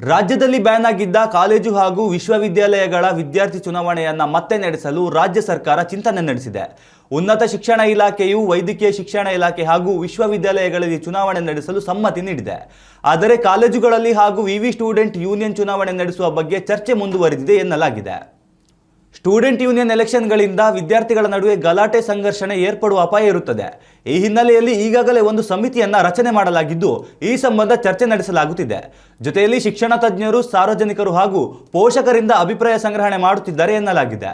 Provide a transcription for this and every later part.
ರಾಜ್ಯದಲ್ಲಿ ಬ್ಯಾನ್ ಆಗಿದ್ದ ಕಾಲೇಜು ಹಾಗೂ ವಿಶ್ವವಿದ್ಯಾಲಯಗಳ ವಿದ್ಯಾರ್ಥಿ ಚುನಾವಣೆಯನ್ನು ಮತ್ತೆ ನಡೆಸಲು ರಾಜ್ಯ ಸರ್ಕಾರ ಚಿಂತನೆ ನಡೆಸಿದೆ. ಉನ್ನತ ಶಿಕ್ಷಣ ಇಲಾಖೆಯು ವೈದ್ಯಕೀಯ ಶಿಕ್ಷಣ ಇಲಾಖೆ ಹಾಗೂ ವಿಶ್ವವಿದ್ಯಾಲಯಗಳಲ್ಲಿ ಚುನಾವಣೆ ನಡೆಸಲು ಸಮ್ಮತಿ ನೀಡಿದೆ. ಆದರೆ ಕಾಲೇಜುಗಳಲ್ಲಿ ಹಾಗೂ ವಿವಿ ಸ್ಟೂಡೆಂಟ್ ಯೂನಿಯನ್ ಚುನಾವಣೆ ನಡೆಸುವ ಬಗ್ಗೆ ಚರ್ಚೆ ಮುಂದುವರೆದಿದೆ ಎನ್ನಲಾಗಿದೆ. ಸ್ಟೂಡೆಂಟ್ ಯೂನಿಯನ್ ಎಲೆಕ್ಷನ್ಗಳಿಂದ ವಿದ್ಯಾರ್ಥಿಗಳ ನಡುವೆ ಗಲಾಟೆ, ಸಂಘರ್ಷಣೆ ಏರ್ಪಡುವ ಅಪಾಯ ಇರುತ್ತದೆ. ಈ ಹಿನ್ನೆಲೆಯಲ್ಲಿ ಈಗಾಗಲೇ ಒಂದು ಸಮಿತಿಯನ್ನು ರಚನೆ ಮಾಡಲಾಗಿದ್ದು, ಈ ಸಂಬಂಧ ಚರ್ಚೆ ನಡೆಸಲಾಗುತ್ತಿದೆ. ಜೊತೆಯಲ್ಲಿ ಶಿಕ್ಷಣ ತಜ್ಞರು, ಸಾರ್ವಜನಿಕರು ಹಾಗೂ ಪೋಷಕರಿಂದ ಅಭಿಪ್ರಾಯ ಸಂಗ್ರಹಣೆ ಮಾಡುತ್ತಿದ್ದಾರೆ ಎನ್ನಲಾಗಿದೆ.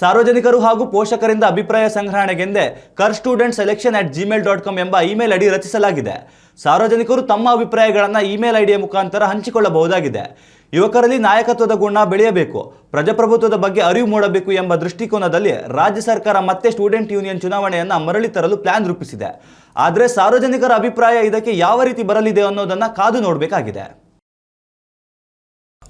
ಸಾರ್ವಜನಿಕರು ಹಾಗೂ ಪೋಷಕರಿಂದ ಅಭಿಪ್ರಾಯ ಸಂಗ್ರಹಣೆಗೆಂದೇ ಕರ್ student selection at Gmail dot com ಎಂಬ ಇಮೇಲ್ ಐಡಿ ರಚಿಸಲಾಗಿದೆ. ಸಾರ್ವಜನಿಕರು ತಮ್ಮ ಅಭಿಪ್ರಾಯಗಳನ್ನು ಇಮೇಲ್ ಐಡಿಯ ಮುಖಾಂತರ ಹಂಚಿಕೊಳ್ಳಬಹುದಾಗಿದೆ. ಯುವಕರಲ್ಲಿ ನಾಯಕತ್ವದ ಗುಣ ಬೆಳೆಯಬೇಕು, ಪ್ರಜಾಪ್ರಭುತ್ವದ ಬಗ್ಗೆ ಅರಿವು ಮೂಡಬೇಕು ಎಂಬ ದೃಷ್ಟಿಕೋನದಲ್ಲಿ ರಾಜ್ಯ ಸರ್ಕಾರ ಮತ್ತೆ ಸ್ಟೂಡೆಂಟ್ ಯೂನಿಯನ್ ಚುನಾವಣೆಯನ್ನು ಮರಳಿ ತರಲು ಪ್ಲಾನ್ ರೂಪಿಸಿದೆ. ಆದರೆ ಸಾರ್ವಜನಿಕರ ಅಭಿಪ್ರಾಯ ಇದಕ್ಕೆ ಯಾವ ರೀತಿ ಬರಲಿದೆ ಅನ್ನೋದನ್ನು ಕಾದು ನೋಡಬೇಕಾಗಿದೆ.